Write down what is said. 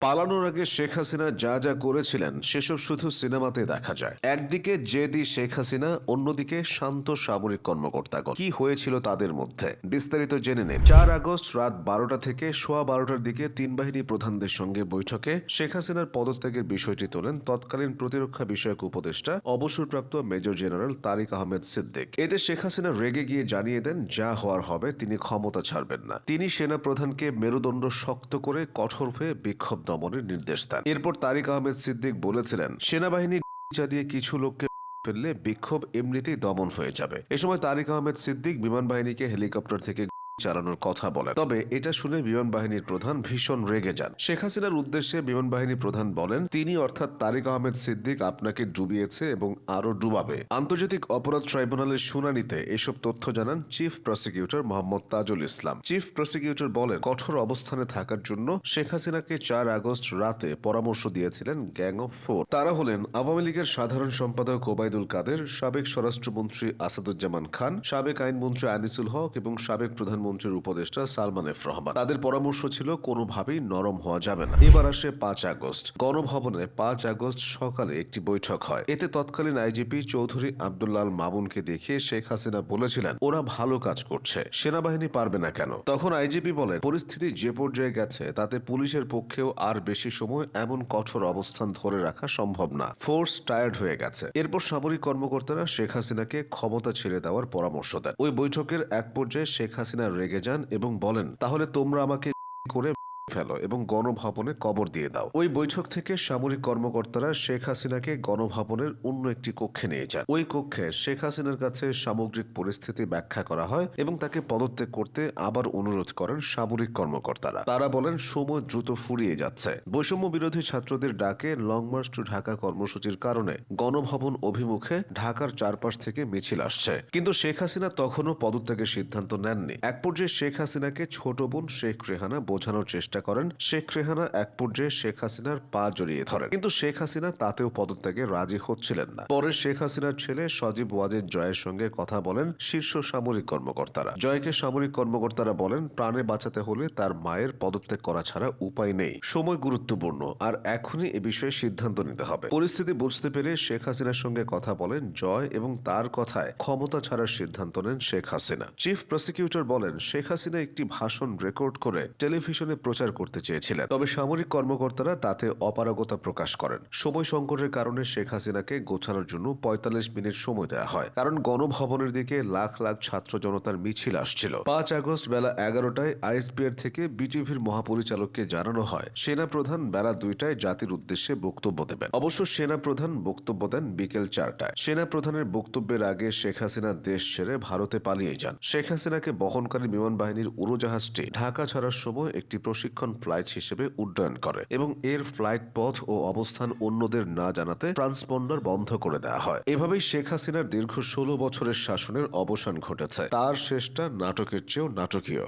পালানোর আগে শেখ হাসিনা যা যা করেছিলেন, সেসব শুধু সিনেমাতে দেখা যায়। একদিকে জেদি শেখ হাসিনা, অন্যদিকে শান্ত সামরিক কর্মকর্তা। কি হয়েছিল তাদের মধ্যে? বিস্তারিত জেনে নিন। চার আগস্ট রাত বারোটা থেকে সোয়া বারোটার দিকে তিন বাহিনী প্রধানদের সঙ্গে বৈঠকে শেখ হাসিনার পদত্যাগের বিষয়টি তোলেন তৎকালীন প্রতিরক্ষা বিষয়ক উপদেষ্টা, অবসরপ্রাপ্ত মেজর জেনারেল তারিক আহমেদ সিদ্দিক। এতে শেখ হাসিনা রেগে গিয়ে জানিয়ে দেন, যা হওয়ার হবে, তিনি ক্ষমতা ছাড়বেন না। তিনি সেনা প্রধানকে মেরুদণ্ড শক্ত করে কঠোর হয়ে বিক্ষোভ দমনের নির্দেশ দেন। এরপর তারিক আহমেদ সিদ্দিক বলেছিলেন, সেনাবাহিনী চালিয়ে কিছু লোককে ফেললে বিক্ষোভ এমনিতেই দমন হয়ে যাবে। এ সময় তারিক আহমেদ সিদ্দিক বিমান বাহিনীকে হেলিকপ্টার থেকে চালানোর কথা বলেন। তবে এটা শুনে বিমান বাহিনীর প্রধান ভীষণ রেগে যান। শেখ হাসিনার উদ্দেশ্যে বিমান বাহিনী প্রধান বলেন, তিনি অর্থাৎ তারিক আহমেদ সিদ্দিক আপনাকে ডুবিয়েছে এবং আরও ডুবাবে। আন্তর্জাতিক অপরাধ ট্রাইব্যুনালের শুনানিতে এসব তথ্য জানান chief prosecutor Mohammad Tajul Islam. Chief prosecutor বলেন, কঠোর অবস্থানে থাকার জন্য শেখ হাসিনাকে চার আগস্ট রাতে পরামর্শ দিয়েছিলেন গ্যাং অফ ফোর। তারা হলেন আওয়ামী লীগের সাধারণ সম্পাদক ওবায়দুল কাদের, সাবেক স্বরাষ্ট্রমন্ত্রী আসাদুজ্জামান খান, সাবেক আইনমন্ত্রী আনিসুল হক এবং সাবেক প্রধানমন্ত্রীর উপদেষ্টা সালমান এফ রহমান। তাদের পরামর্শ ছিল, কোনোভাবেই নরম হওয়া যাবে না। এবার আসে পাঁচ আগস্ট। গণভবনে পাঁচ আগস্ট সকালে একটি বৈঠক হয়। এতে তৎকালীন আইজিপি চৌধুরী আবদুল্লাল মামুনকে দেখিয়ে শেখ হাসিনা বলেছিলেন, ওরা ভালো কাজ করছে, সেনাবাহিনী পারবে না কেন? তখন আইজিপি বলে পরিস্থিতি যে পর্যায়ে গেছে, তাতে পুলিশের পক্ষেও আর বেশি সময় এমন কঠোর অবস্থান ধরে রাখা সম্ভব না। ফোর্স টায়ার্ড হয়ে গেছে। এরপর সামরিক কর্মকর্তারা শেখ হাসিনাকে ক্ষমতা ছেড়ে দেওয়ার পরামর্শ দেন। ওই বৈঠকের এক পর্যায়ে শেখ হাসিনা রেগে যান এবং বলেন তাহলে তোমরা আমাকে করে ফেলো এবং গণভবনে কবর দিয়ে দাও। ওই বৈঠক থেকে সামরিক কর্মকর্তারা শেখ হাসিনাকে গণভবনের অন্য একটি কক্ষে নিয়ে যান। ওই কক্ষে শেখ হাসিনার কাছে সামগ্রিক পরিস্থিতি ব্যাখ্যা করা হয় এবং তাকে পদত্যাগ করতে আবার অনুরোধ করেন সামরিক কর্মকর্তারা। তারা বলেন, সময় দ্রুত ফুরিয়ে যাচ্ছে। বৈষম্য বিরোধী ছাত্রদের ডাকে লং মার্চ টু ঢাকা কর্মসূচির কারণে গণভবন অভিমুখে ঢাকার চারপাশ থেকে মিছিল আসছে। কিন্তু শেখ হাসিনা তখনও পদত্যাগের সিদ্ধান্ত নেননি। এক পর্যায়ে শেখ হাসিনাকে ছোট বোন শেখ রেহানা বোঝানোর চেষ্টা করেন শেখ রেহানা এক পর্যায়ে শেখ হাসিনার পা জড়িয়ে ধরেন। কিন্তু শেখ হাসিনা তাতেও পদত্যাগে রাজি হচ্ছিলেন না। পরে শেখ হাসিনার ছেলে সজীব ওয়াজেদ জয়ের সঙ্গে কথা বলেন শীর্ষ সামরিক কর্মকর্তারা। জয়কে সামরিক কর্মকর্তারা বলেন, প্রাণে বাঁচাতে হলে তার মায়ের পদত্যাগ করা ছাড়া উপায় নেই। সময় গুরুত্বপূর্ণ। আর এখনই এ বিষয়ে সিদ্ধান্ত নিতে হবে। পরিস্থিতি বুঝতে পেরে শেখ হাসিনার সঙ্গে কথা বলেন জয় এবং তার কথায় ক্ষমতা ছাড়ার সিদ্ধান্ত নেন শেখ হাসিনা। চিফ প্রসিকিউটর বলেন, শেখ হাসিনা একটি ভাষণ রেকর্ড করে টেলিভিশনে প্রচার করতে চেয়েছিলেন। তবে সামরিক কর্মকর্তারা তাতে অপারগতা প্রকাশ করেন। সময় সংকটের কারণে শেখ হাসিনাকে গোছানোর জন্য পঁয়তাল্লিশ মিনিট সময় দেওয়া হয়। কারণ গণভবনের দিকে লাখ লাখ ছাত্র জনতার মিছিল আসছিল। পাঁচ আগস্ট বেলা এগারোটায় আইএসপিআর থেকে বিটিভির মহাপরিচালককে জানানো হয়। সেনা প্রধান বেলা দুইটায় জাতির উদ্দেশ্যে বক্তব্য দেবেন। অবশ্য সেনা প্রধান বক্তব্য দেন বিকেল চারটায়। সেনা প্রধানের বক্তব্যের আগে শেখ হাসিনা দেশ ছেড়ে ভারতে পালিয়ে যান। শেখ হাসিনাকে বহনকারী বিমান বাহিনীর উড়োজাহাজটি ঢাকা ছাড়ার সময় একটি প্রশিক্ষণ ফ্লাইট হিসেবে উড্ডয়ন করে এবং এর ফ্লাইট পথ ও অবস্থান অন্যদের না জানাতে ট্রান্সপন্ডার বন্ধ করে দেওয়া হয়। এভাবেই শেখ হাসিনার দীর্ঘ ষোলো বছরের শাসনের অবসান ঘটেছে। তার শেষটা নাটকের চেয়েও নাটকীয়।